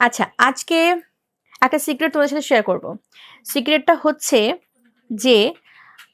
আচ্ছা আজকে একটা সিক্রেট তোমাদের সাথে শেয়ার করব। সিক্রেটটা হচ্ছে যে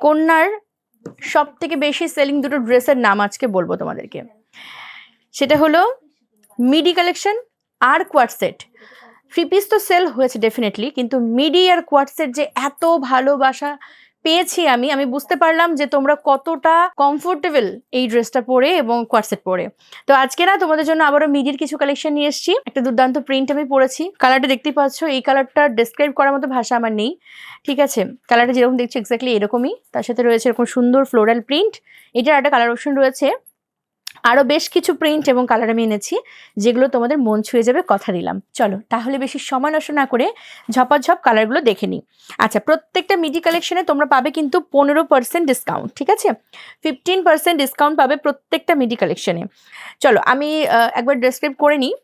কন্যার সব থেকে বেশি সেলিং দুটো ড্রেসের নাম আজকে বলব তোমাদেরকে। সেটা হলো মিডি কালেকশন আর কোয়াট সেট থ্রি পিস তো সেল হয়েছে ডেফিনেটলি কিন্তু মিডি আর কোয়াট সেট যে এত ভালোবাসা পেয়েছি আমি আমি বুঝতে পারলাম যে তোমরা কতটা কমফোর্টেবল এই ড্রেসটা পরে এবং কোয়ারসেট পরে। তো আজকে না তোমাদের জন্য আবারও মিডির কিছু কালেকশন নিয়ে এসেছি। একটা দুর্দান্ত প্রিন্ট আমি পরেছি। কালারটা দেখতেই পাচ্ছ, এই কালারটা ডিসক্রাইব করার মতো ভাষা আমার নেই। ঠিক আছে? কালারটা যেরকম দেখছি এক্স্যাক্টলি এরকমই। তার সাথে রয়েছে এরকম সুন্দর ফ্লোরাল প্রিন্ট এটার একটা কালার অপশন রয়েছে। আরও বেশ কিছু প্রিন্ট এবং কালার আমি এনেছি, যেগুলো তোমাদের মন ছুঁয়ে যাবে কথা দিলাম। চলো, তাহলে বেশি সময় নষ্ট না করে ঝপাঝপ কালারগুলো দেখে নিই। আচ্ছা প্রত্যেকটা মিডি কালেকশনে তোমরা পাবে কিন্তু পনেরো পার্সেন্ট ডিসকাউন্ট ঠিক আছে? ফিফটিন পার্সেন্ট ডিসকাউন্ট পাবে প্রত্যেকটা মিডি কালেকশনে চলো, আমি একবার ডেসক্রাইব করে নিই।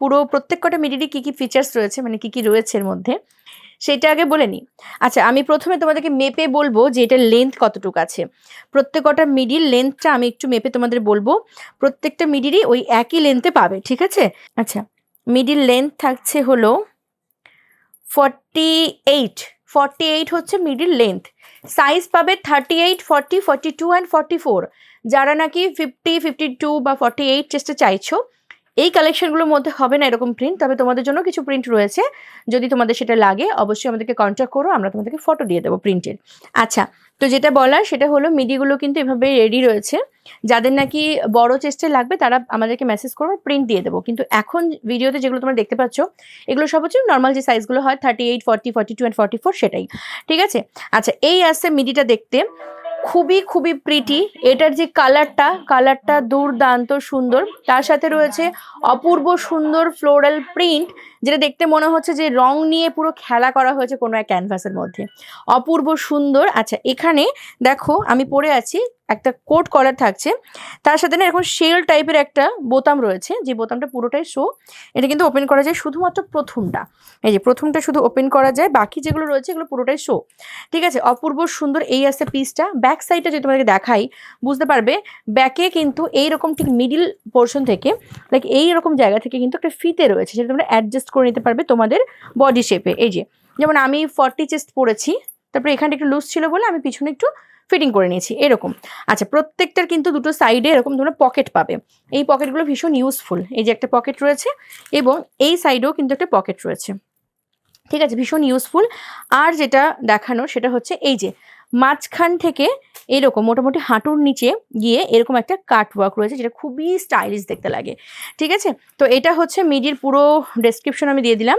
পুরো প্রত্যেক কটা মিডিরই কী কী ফিচার্স রয়েছে মানে কী কী রয়েছে এর মধ্যে। সেটা আগে বলে নিই আচ্ছা আমি প্রথমে তোমাদেরকে মেপে বলব যে এটার লেন্থ কতটুকু আছে। প্রত্যেক কটা লেন্থটা আমি একটু মেপে তোমাদের বলব। প্রত্যেকটা মিডিরই ওই একই লেন্থে পাবে, ঠিক আছে? আচ্ছা মিডির লেন্থ থাকছে হলো ফর্টি এইট ফর্টি এইট হচ্ছে মিডিল লেন্থ সাইজ পাবে thirty eight forty forty two and forty four যারা নাকি ফিফটি ফিফটি টু বা ফর্টি এইট চেষ্টা চাইছো এই কালেকশনগুলোর মধ্যে হবে না এরকম প্রিন্ট তবে তোমাদের জন্য কিছু প্রিন্ট রয়েছে। যদি তোমাদের সেটা লাগে, অবশ্যই আমাদেরকে কন্ট্যাক্ট করো, আমরা তোমাদেরকে ফটো দিয়ে দেবো প্রিন্টের আচ্ছা তো যেটা বলার সেটা হলো মিডিগুলো কিন্তু এভাবে রেডি রয়েছে। যাদের নাকি বড় চেস্টে লাগবে, তারা আমাদেরকে মেসেজ করো প্রিন্ট দিয়ে দেবো। কিন্তু এখন ভিডিওতে যেগুলো তোমরা দেখতে পাচ্ছ, এগুলো সব হচ্ছে নর্মাল যে সাইজগুলো হয় thirty eight forty forty two and forty four সেটাই। ঠিক আছে? আচ্ছা এই আসছে মিডিটা দেখতে। খুবই খুবই প্রিটি এটার যে কালারটা কালারটা দুর্দান্ত সুন্দর। তার সাথে রয়েছে অপূর্ব সুন্দর ফ্লোরাল প্রিন্ট যেটা দেখতে মনে হচ্ছে যে রং নিয়ে পুরো খেলা করা হয়েছে কোনো এক ক্যানভাসের মধ্যে। অপূর্ব সুন্দর। আচ্ছা এখানে দেখো, আমি পরে আছি একটা কোট কলার থাকছে। তার সাথে না এরকম শেল টাইপের একটা বোতাম রয়েছে। যে বোতামটা পুরোটাই শো এটা কিন্তু ওপেন করা যায় শুধুমাত্র প্রথমটা। এই যে প্রথমটা শুধু ওপেন করা যায়, বাকি যেগুলো রয়েছে এগুলো পুরোটাই শো ঠিক আছে? অপূর্ব সুন্দর এই আছে পিসটা ব্যাক সাইডটা যদি তোমাদেরকে দেখাই, বুঝতে পারবে ব্যাকে কিন্তু এইরকম ঠিক মিডিল পোর্শন থেকে লাইক এই রকম জায়গা থেকে কিন্তু একটা ফিতে রয়েছে। সেটা তোমরা অ্যাডজাস্ট করে নিতে পারবে তোমাদের বডি শেপে এই যে, যেমন আমি ফর্টি চেস্ট পরেছি, তারপরে এখানটা একটু লুজ ছিল বলে আমি পিছনে একটু ফিটিং করে নিয়েছি, এরকম। আচ্ছা প্রত্যেকটার কিন্তু দুটো সাইডে এরকম ধরনের পকেট পাবে। এই পকেটগুলো ভীষণ ইউজফুল এই যে একটা পকেট রয়েছে এবং এই সাইডেও কিন্তু একটা পকেট রয়েছে। ঠিক আছে, ভীষণ ইউজফুল আর যেটা দেখানো, সেটা হচ্ছে এই যে মাঝখান থেকে এরকম মোটামুটি হাঁটুর নিচে গিয়ে এরকম একটা কাট ওয়ার্ক রয়েছে, যেটা খুবই স্টাইলিশ দেখতে লাগে। ঠিক আছে? তো এটা হচ্ছে মিডির পুরো ডেসক্রিপশন আমি দিয়ে দিলাম।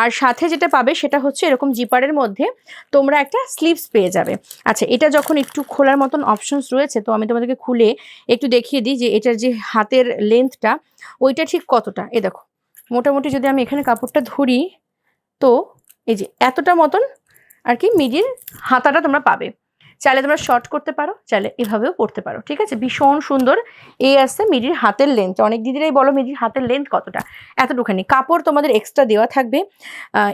আর সাথে যেটা পাবে সেটা হচ্ছে এরকম জিপারের মধ্যে তোমরা একটা স্লিভস পেয়ে যাবে। আচ্ছা এটা যখন একটু খোলার মতন অপশনস রয়েছে, তো আমি তোমাদেরকে খুলে একটু দেখিয়ে দিই যে এটার যে হাতের লেন্থটা ওইটা ঠিক কতটা? এ দেখো, মোটামুটি যদি আমি এখানে কাপড়টা ধরি, তো এই যে এতটা মতন আর কি মিডির হাতাটা তোমরা পাবে। চাইলে তোমরা শর্ট করতে পারো, চাইলে এভাবেও পড়তে পারো, ঠিক আছে? ভীষণ সুন্দর। এই আসছে মিডির হাতের লেন্থ অনেক দিদিরাই বলো মিডির হাতের লেন্থ কতটা? এতটুখানি। কাপড় তোমাদের এক্সট্রা দেওয়া থাকবে।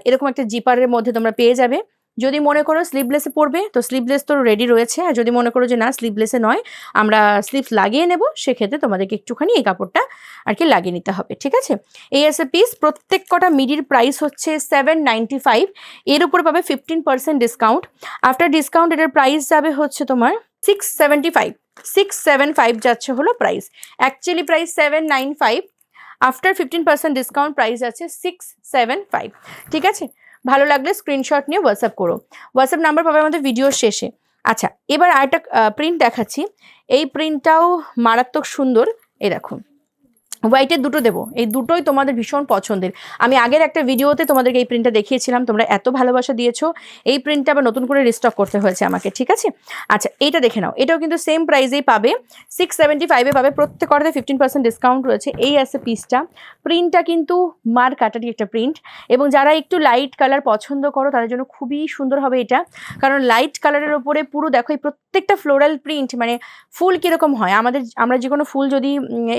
এরকম একটা জিপারের মধ্যে তোমরা পেয়ে যাবে। যদি মনে করো স্লিভলেসে পড়বে, তো স্লিভলেস তো রেডি রয়েছে। আর যদি মনে করো যে না স্লিভলেসে নয়, আমরা স্লিভস লাগিয়ে নেব, সেক্ষেত্রে তোমাদেরকে একটুখানি এই কাপড়টা আর কি লাগিয়ে নিতে হবে, ঠিক আছে? এই আছে পিস প্রত্যেক কটা মিডির প্রাইস হচ্ছে সেভেন নাইনটি ফাইভ এর উপরে পাবে fifteen percent discount after discount এটার প্রাইস যাবে হচ্ছে তোমার six seventy five six seven five যাচ্ছে হলো price actually price seven nine five after fifteen percent discount price আছে সিক্স সেভেন ফাইভ ঠিক আছে? ভালো লাগলে স্ক্রিনশট নিয়ে হোয়াটসঅ্যাপ করো। হোয়াটসঅ্যাপ নাম্বার পাবে আমাদের ভিডিওর শেষে। আচ্ছা এবার আরেকটা প্রিন্ট দেখাচ্ছি। এই প্রিন্টটাও মারাত্মক সুন্দর। এই দেখো হোয়াইটের দুটো দেবো। এই দুটোই তোমাদের ভীষণ পছন্দের। আমি আগের একটা ভিডিওতে তোমাদেরকে এই প্রিন্টটা দেখিয়েছিলাম, তোমরা এত ভালোবাসা দিয়েছ, এই প্রিন্টটা আবার নতুন করে রিস্টক করতে হয়েছে আমাকে, ঠিক আছে? আচ্ছা এইটা দেখে নাও। এটাও কিন্তু সেম প্রাইসেই পাবে। সিক্স সেভেন্টি ফাইভে পাবে, প্রত্যেক অর্ডারে ফিফটিন পার্সেন্ট ডিসকাউন্ট রয়েছে। এই আছে পিসটা প্রিন্টটা কিন্তু মার কাটারি একটা প্রিন্ট এবং যারা একটু লাইট কালার পছন্দ করো, তাদের জন্য খুবই সুন্দর হবে এটা। কারণ লাইট কালারের ওপরে পুরো দেখো, এই প্রত্যেকটা ফ্লোরাল প্রিন্ট মানে ফুল কীরকম হয়? আমাদের, আমরা যে কোনো ফুল যদি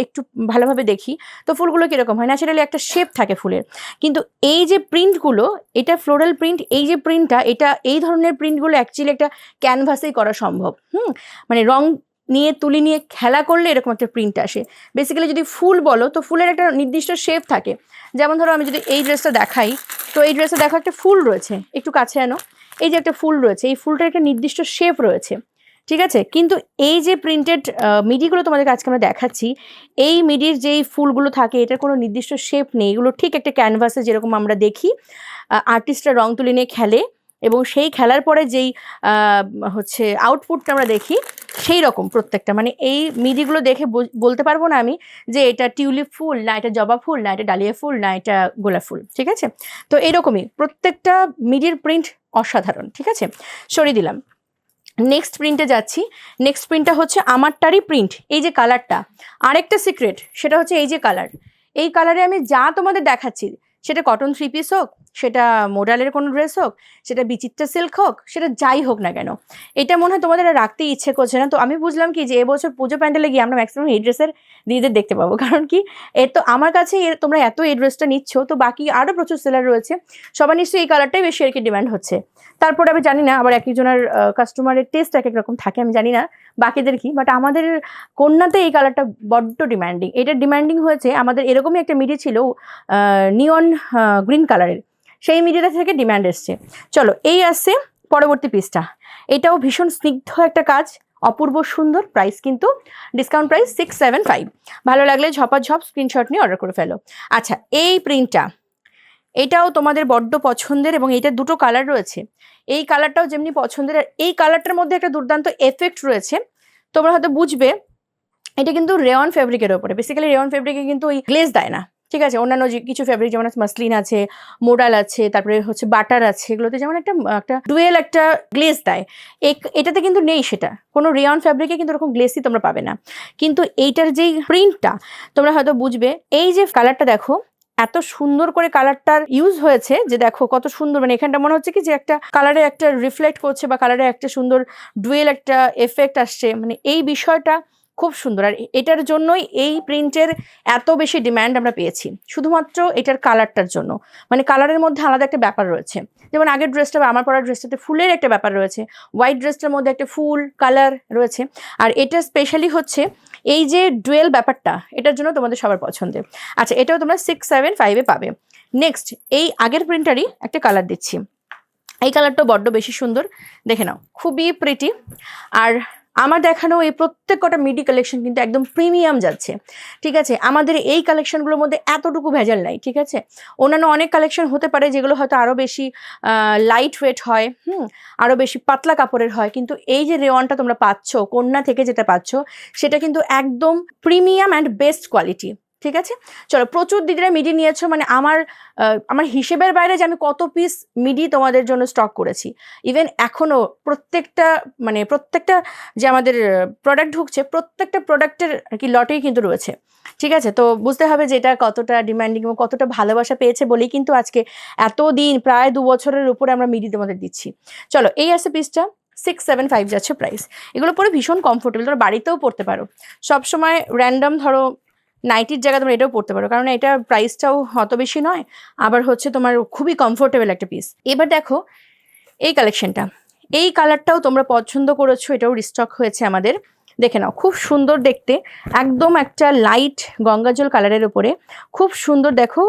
একটু ভালোভাবে দেখি, তো ফুলগুলো কীরকম হয়? ন্যাচারালি একটা শেপ থাকে ফুলের। কিন্তু এই যে প্রিন্টগুলো এটা ফ্লোরাল প্রিন্ট এই যে প্রিন্টটা এটা, এই ধরনের প্রিন্টগুলো অ্যাকচুয়ালি একটা ক্যানভাসেই করা সম্ভব। হুম? মানে রং নিয়ে, তুলি নিয়ে খেলা করলে এরকম একটা প্রিন্ট আসে। বেসিক্যালি যদি ফুল বলো, তো ফুলের একটা নির্দিষ্ট শেপ থাকে। যেমন ধরো আমি যদি এই ড্রেসটা দেখাই, তো এই ড্রেসে দেখো একটা ফুল রয়েছে। একটু কাছে আনো। এই যে একটা ফুল রয়েছে, এই ফুলটার একটা নির্দিষ্ট শেপ রয়েছে। ঠিক আছে? কিন্তু এই যে প্রিন্টেড মিডিগুলো তোমাদেরকে আজকে আমরা দেখাচ্ছি, এই মিডির যেই ফুলগুলো থাকে, এটার কোনো নির্দিষ্ট শেপ নেই। এগুলো ঠিক একটা ক্যানভাসে যেরকম আমরা দেখি আর্টিস্টরা রং তুলি নিয়ে খেলে এবং সেই খেলার পরে যেই হচ্ছে আউটপুটটা আমরা দেখি, সেই রকম প্রত্যেকটা। মানে এই মিডিগুলো দেখে বল- বলতে পারব না আমি যে এটা টিউলিপ ফুল, না এটা জবা ফুল, না এটা ডালিয়া ফুল, না এটা গোলাপ ফুল, ঠিক আছে? তো এরকমই প্রত্যেকটা মিডির প্রিন্ট অসাধারণ, ঠিক আছে? সরিয়ে দিলাম। নেক্সট প্রিন্টে যাচ্ছি। নেক্সট প্রিন্টটা হচ্ছে আমারটারই প্রিন্ট এই যে কালারটা আরেকটা সিক্রেট সেটা হচ্ছে এই যে কালার এই কালারে আমি যা তোমাদের দেখাচ্ছি সেটা কটন থ্রি পিস হোক, সেটা মোডালের কোনো ড্রেস হোক, সেটা বিচিত্রা সিল্ক হোক, সেটা যাই হোক না কেন, এটা মনে হয় তোমাদের রাখতে ইচ্ছে করছে না। তো আমি বুঝলাম কি যে এবছর পুজো প্যান্ডেলে গিয়ে আমরা ম্যাক্সিমাম এই ড্রেসের দিদিদের দেখতে পাবো। কারণ কি, এর তো আমার কাছে এর তোমরা এত এই ড্রেসটা নিচ্ছ, তো বাকি আরও প্রচুর সেলার রয়েছে। সবার নিশ্চয়ই এই কালারটাই বেশি আর কি ডিমান্ড হচ্ছে। তারপরে আমি জানি না, আবার এক একজনের কাস্টমারের টেস্ট এক এক রকম থাকে, আমি জানি না, বাকিদের কি বাট আমাদের কন্যাতে এই কালারটা বড্ড ডিমান্ডিং এটা ডিমান্ডিং হয়েছে, আমাদের এরকমই একটা মিডি ছিল নিয়ন গ্রিন কালারের সেই মিডিটা থেকে ডিমান্ড এসছে। চলো, এই আসছে পরবর্তী পিসটা এটাও ভীষণ স্নিগ্ধ একটা কাজ, অপূর্ব সুন্দর প্রাইস কিন্তু discount price six seven five ভালো লাগলে ঝপাঝপ স্ক্রিনশট নিয়ে অর্ডার করে ফেলো। আচ্ছা এই প্রিন্টটা এটাও তোমাদের বড্ড পছন্দের এবং এটা দুটো কালার রয়েছে। এই কালারটাও যেমনি পছন্দের এই কালারটার মধ্যে একটা দুর্দান্ত এফেক্ট রয়েছে। তোমরা হয়তো বুঝবে, এটা কিন্তু রেওয়ান ফেব্রিকের ওপরে। বেসিক্যালি রেওয়ান ফেব্রিকে কিন্তু ওই গ্লেজ দেয় না। ঠিক আছে, অন্যান্য যে কিছু ফেব্রিক যেমন মাসলিন আছে মোডাল আছে, তারপরে হচ্ছে বাটার আছে, এগুলোতে যেমন একটা একটা ডুয়েল একটা গ্লেজ দেয়। এটাতে কিন্তু নেই সেটা। কোনো রেওয়ান ফ্যাব্রিকে কিন্তু ওরকম গ্লেসই তোমরা পাবে না। কিন্তু এইটার যেই প্রিন্টটা তোমরা হয়তো বুঝবে, এই যে কালারটা দেখো, এত সুন্দর করে কালারটার ইউজ হয়েছে যে দেখো কত সুন্দর মানে এখানটা মনে হচ্ছে কি যে একটা কালারে একটা রিফ্লেক্ট করছে বা কালারে একটা সুন্দর ডুয়েল একটা এফেক্ট আসছে। মানে এই বিষয়টা খুব সুন্দর। আর এটার জন্যই এই প্রিন্টের এত বেশি ডিম্যান্ড আমরা পেয়েছি। শুধুমাত্র এটার কালারটার জন্য। মানে কালারের মধ্যে আলাদা একটা ব্যাপার রয়েছে। যেমন আগের ড্রেসটা বা আমার পরা ড্রেসটাতে ফুলের একটা ব্যাপার রয়েছে। হোয়াইট ড্রেসটার মধ্যে একটা ফুল কালার রয়েছে। আর এটা স্পেশালি হচ্ছে এই যে ডুয়েল ব্যাপারটা, এটার জন্য তোমাদের সবার পছন্দের। আচ্ছা এটাও তোমরা সিক্স সেভেন ফাইভে পাবে। নেক্সট এই আগের প্রিন্টারই একটা কালার দিচ্ছি। এই কালারটা বড্ড বেশি সুন্দর। দেখে নাও, খুবই প্রিটি আর আমার দেখানো এই প্রত্যেক কটা মিডি কালেকশন কিন্তু একদম প্রিমিয়াম যাচ্ছে। ঠিক আছে? আমাদের এই কালেকশনগুলোর মধ্যে এতটুকু ভেজাল নাই, ঠিক আছে? অন্যান্য অনেক কালেকশন হতে পারে যেগুলো হয়তো আরও বেশি লাইট ওয়েট হয়, হুম? আরও বেশি পাতলা কাপড়ের হয়, কিন্তু এই যে রেওয়ানটা তোমরা পাচ্ছ, কন্যা থেকে যেটা পাচ্ছ, সেটা কিন্তু একদম প্রিমিয়াম অ্যান্ড বেস্ট কোয়ালিটি ঠিক আছে? চলো, প্রচুর দিদিরা মিডি নিয়েছো মানে আমার আমার হিসেবের বাইরে যে আমি কত পিস মিডি তোমাদের জন্য স্টক করেছি। ইভেন এখনও প্রত্যেকটা মানে প্রত্যেকটা যে আমাদের প্রোডাক্ট ঢুকছে, প্রত্যেকটা প্রোডাক্টের আর কি লটেই কিন্তু রয়েছে। ঠিক আছে? তো বুঝতে হবে যে এটা কতটা ডিমান্ডিং এবং কতটা ভালোবাসা পেয়েছে বলেই কিন্তু আজকে এত দিন প্রায় দু বছরের উপরে আমরা মিডি তোমাদের দিচ্ছি। চলো, এই আছে পিসটা সিক্স সেভেন ফাইভ যাচ্ছে প্রাইস এগুলো পরে ভীষণ কমফোর্টেবল তোমরা বাড়িতেও পড়তে পারো। সবসময় র্যান্ডম ধরো নাইটির জায়গায় তোমরা এটাও পড়তে পারো। কারণ এটা প্রাইসটাও অত বেশি নয়, আবার হচ্ছে তোমার খুবই কমফোর্টেবল একটা পিস এবার দেখো, এই কালেকশনটা এই কালারটাও তোমরা পছন্দ করেছ, এটাও রিস্টক হয়েছে আমাদের। দেখে নাও, খুব সুন্দর দেখতে। একদম একটা লাইট গঙ্গাজল কালারের উপরে। খুব সুন্দর দেখো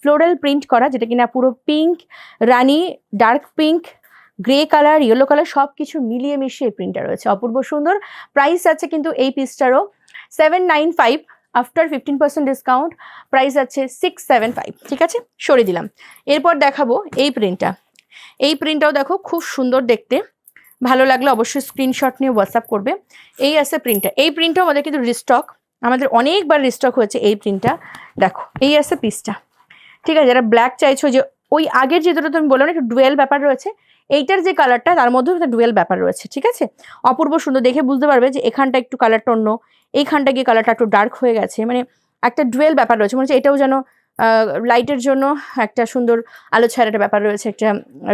ফ্লোরাল প্রিন্ট করা, যেটা কিনা পুরো pink rani dark pink grey colour yellow colour সব কিছু মিলিয়ে মিশিয়ে প্রিন্টটা রয়েছে। অপূর্ব সুন্দর। প্রাইস আছে কিন্তু এই পিসটারও seven nine five after fifteen percent discount price আছে সিক্স সেভেন ফাইভ ঠিক আছে? সরিয়ে দিলাম। এরপর দেখাবো এই প্রিন্টটা এই প্রিন্টটাও দেখো খুব সুন্দর দেখতে। ভালো লাগলে অবশ্যই স্ক্রিনশট নিয়ে হোয়াটসঅ্যাপ করবে। এই আছে প্রিন্টটা এই প্রিন্টটাও আমাদের কিন্তু রিস্টক আমাদের অনেকবার রিস্টক হয়েছে এই প্রিন্টটা দেখো, এই আছে পিসটা ঠিক আছে, যারা ব্ল্যাক চাইছো যে, ওই আগের যে দুটো তুমি বলল না, একটু ডুয়েল ব্যাপার রয়েছে এইটার যে কালারটা তার মধ্যেও একটা ডুয়েল ব্যাপার রয়েছে, ঠিক আছে? অপূর্ব সুন্দর দেখে বুঝতে পারবে যে এখানটা একটু কালারটা অন্য এইখানটা গিয়ে কালারটা একটু ডার্ক হয়ে গেছে। মানে একটা ডুয়েল ব্যাপার রয়েছে, মনে হচ্ছে এটাও যেন লাইটের জন্য একটা সুন্দর আলো ছায়ার একটা ব্যাপার রয়েছে, একটা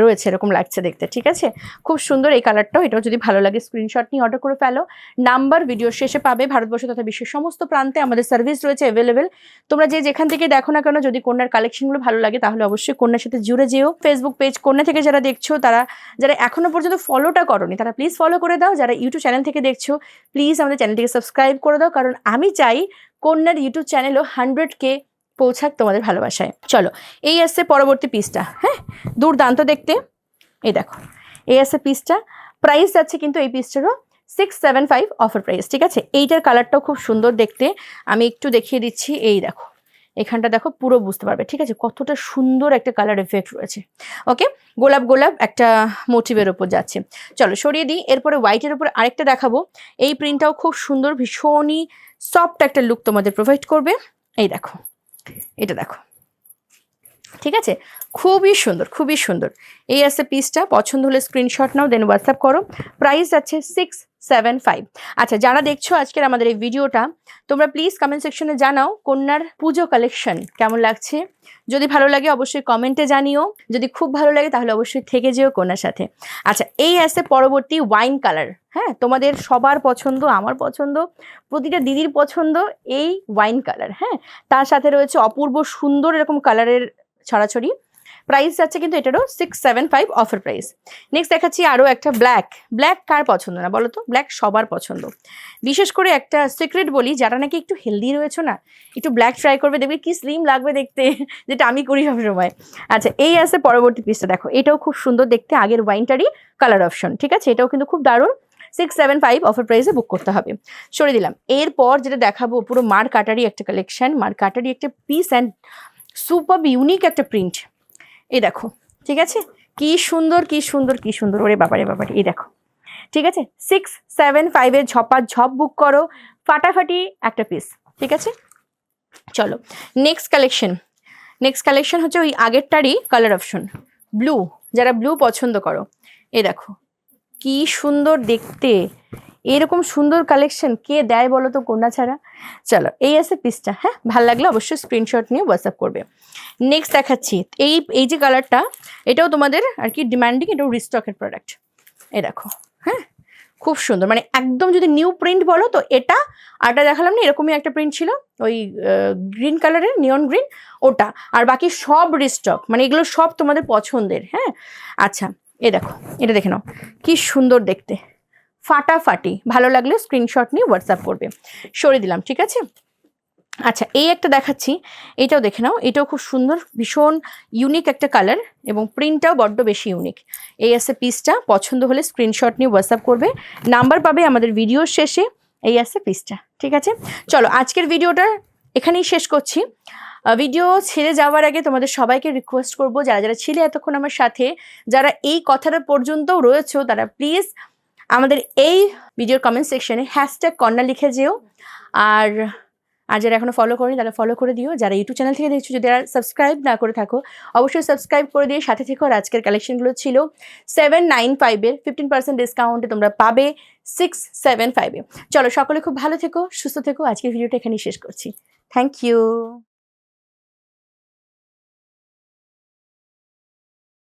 রয়েছে, এরকম লাগছে দেখতে, ঠিক আছে? খুব সুন্দর এই কালারটাও এটাও যদি ভালো লাগে স্ক্রিনশট নিয়ে অর্ডার করে ফেলো। নাম্বার ভিডিও শেষে পাবে ভারতবর্ষ তথা বিশ্বের সমস্ত প্রান্তে আমাদের সার্ভিস রয়েছে অ্যাভেলেবেল তোমরা যে যেখান থেকে দেখো না কেন, যদি কন্যার কালেকশনগুলো ভালো লাগে, তাহলে অবশ্যই কন্যার সাথে জুড়ে যেও। ফেসবুক পেজ কন্যা থেকে যারা দেখছ, তারা, যারা এখনও পর্যন্ত ফলোটা করনি, তারা প্লিজ ফলো করে দাও। যারা ইউটিউব চ্যানেল থেকে দেখছ প্লিজ আমাদের চ্যানেলটিকে সাবস্ক্রাইব করে দাও। কারণ আমি চাই কন্যার ইউটিউব চ্যানেলও হান্ড্রেড কে পৌঁছাক তোমাদের ভালোবাসায়। চলো, এই আসছে পরবর্তী পিসটা হ্যাঁ? দুর্দান্ত দেখতে। এই দেখো, এই আসছে পিসটা প্রাইস যাচ্ছে কিন্তু এই পিসটারও six seven five offer price ঠিক আছে? এইটার কালারটাও খুব সুন্দর দেখতে। আমি একটু দেখিয়ে দিচ্ছি, এই দেখো। এখানটা দেখো, পুরো বুঝতে পারবে, ঠিক আছে? কতটা সুন্দর একটা কালার এফেক্ট রয়েছে। ওকে গোলাপ গোলাপ একটা মোটিভের ওপর যাচ্ছে। চলো, সরিয়ে দিই। এরপরে হোয়াইটের উপর আরেকটা দেখাবো। এই প্রিন্টটাও খুব সুন্দর, ভীষণই সফট একটা লুক তোমাদের প্রোভাইড করবে। এই দেখো। এটা দেখো। ঠিক আছে? খুবই সুন্দর খুবই সুন্দর। এই আছে পিসটা পছন্দ হলে স্ক্রিনশট নাও দেন হোয়াটসঅ্যাপ করো। প্রাইস আছে সিক্স সেভেন ফাইভ আচ্ছা যারা দেখছ আজকের আমাদের এই ভিডিওটা তোমরা প্লিজ কমেন্ট সেকশনে জানাও কন্যার পুজো কালেকশন কেমন লাগছে। যদি ভালো লাগে অবশ্যই কমেন্টে জানিও। যদি খুব ভালো লাগে তাহলে অবশ্যই থেকে যেও কন্যার সাথে। আচ্ছা এই আছে পরবর্তী ওয়াইন কালার হ্যাঁ তোমাদের সবার পছন্দ, আমার পছন্দ, প্রতিটা দিদির পছন্দ এই ওয়াইন কালার হ্যাঁ তার সাথে রয়েছে অপূর্ব সুন্দর এরকম কালারের ছড়াছড়ি। প্রাইস যাচ্ছে কিন্তু এটারও six seven five offer price next দেখাচ্ছি আরও একটা ব্ল্যাক ব্ল্যাক কার পছন্দ না বলো তো ব্ল্যাক সবার পছন্দ। বিশেষ করে একটা সিক্রেট বলি, যারা নাকি একটু হেলদি রয়েছে না, একটু ব্ল্যাক ট্রাই করবে, দেখবে কি স্লিম লাগবে দেখতে, যেটা আমি করি সবসময়। আচ্ছা এই আছে পরবর্তী পিসটা দেখো, এটাও খুব সুন্দর দেখতে, আগের ওয়াইনটারই কালার অপশন ঠিক আছে? এটাও কিন্তু খুব দারুণ। সিক্স সেভেন ফাইভ অফার প্রাইসে বুক করতে হবে। সরে দিলাম। এরপর যেটা দেখাবো, পুরো মার কাটারি একটা কালেকশন মার কাটারি একটা পিস অ্যান্ড সুপার ইউনিক একটা প্রিন্ট এই দেখো, ঠিক আছে? কি সুন্দর কি সুন্দর কি সুন্দর। ওরে বাবারে বাবারে, এই দেখো। ঠিক আছে? সিক্স সেভেন ফাইভের ঝপা ঝপ বুক করো, ফাটাফাটি একটা পিস ঠিক আছে? চলো নেক্সট কালেকশন নেক্সট কালেকশন হচ্ছে ওই আগেরটারই কালার অপশন ব্লু যারা ব্লু পছন্দ করো। এ দেখো কি সুন্দর দেখতে। এরকম সুন্দর কালেকশন কে দেয় বলো তো কন্যা ছাড়া? চলো, এই আছে পিসটা হ্যাঁ? ভালো লাগলে অবশ্যই স্ক্রিনশট নিয়ে হোয়াটসঅ্যাপ করবে। নেক্সট দেখাচ্ছি, এই এই যে কালারটা এটাও তোমাদের আর কি ডিমান্ডিং এটাও রিস্টকের প্রোডাক্ট এই দেখো হ্যাঁ? খুব সুন্দর মানে একদম যদি নিউ প্রিন্ট বলো তো এটা আরটা দেখালাম না, এরকমই একটা প্রিন্ট ছিল, ওই গ্রিন কালারের নিয়ন গ্রিন ওটা। আর বাকি সব রিস্টক মানে এগুলো সব তোমাদের পছন্দের হ্যাঁ? আচ্ছা এ দেখো, এটা দেখে নাও। কি সুন্দর দেখতে। ফাটাফাটি। ভালো লাগলে স্ক্রিনশট নিয়ে হোয়াটসঅ্যাপ করবে। সরিয়ে দিলাম, ঠিক আছে? আচ্ছা এই একটা দেখাচ্ছি। এটাও দেখে নাও। এটাও খুব সুন্দর, ভীষণ ইউনিক একটা কালার এবং প্রিন্টটাও বড্ড বেশি ইউনিক এই আছে পিসটা পছন্দ হলে স্ক্রিনশট নিয়ে হোয়াটসঅ্যাপ করবে। নাম্বার পাবে আমাদের ভিডিওর শেষে। এই আছে পিসটা ঠিক আছে? চলো, আজকের ভিডিওটা এখানেই শেষ করছি। ভিডিও ছেড়ে যাওয়ার আগে তোমাদের সবাইকে রিকোয়েস্ট করব, যারা যারা ছিলে এতক্ষণ আমার সাথে, যারা এই কথাটা পর্যন্তও রয়েছে, তারা প্লিজ আমাদের এই ভিডিওর কমেন্ট সেকশনে হ্যাশট্যাগ কন্যা লিখে যেও। আর আর যারা এখনও ফলো করেনি, তারা ফলো করে দিও। যারা ইউটিউব চ্যানেল থেকে দেখছ যদি সাবস্ক্রাইব না করে থাকো, অবশ্যই সাবস্ক্রাইব করে দিয়ে সাথে থেকো। আজকের কালেকশনগুলো ছিল সেভেন নাইন ফাইভের ফিফটিন পার্সেন্ট ডিসকাউন্টে তোমরা পাবে সিক্স সেভেন ফাইভে চলো সকলে খুব ভালো থেকো, সুস্থ থেকো। আজকের ভিডিওটা এখানেই শেষ করছি। Thank you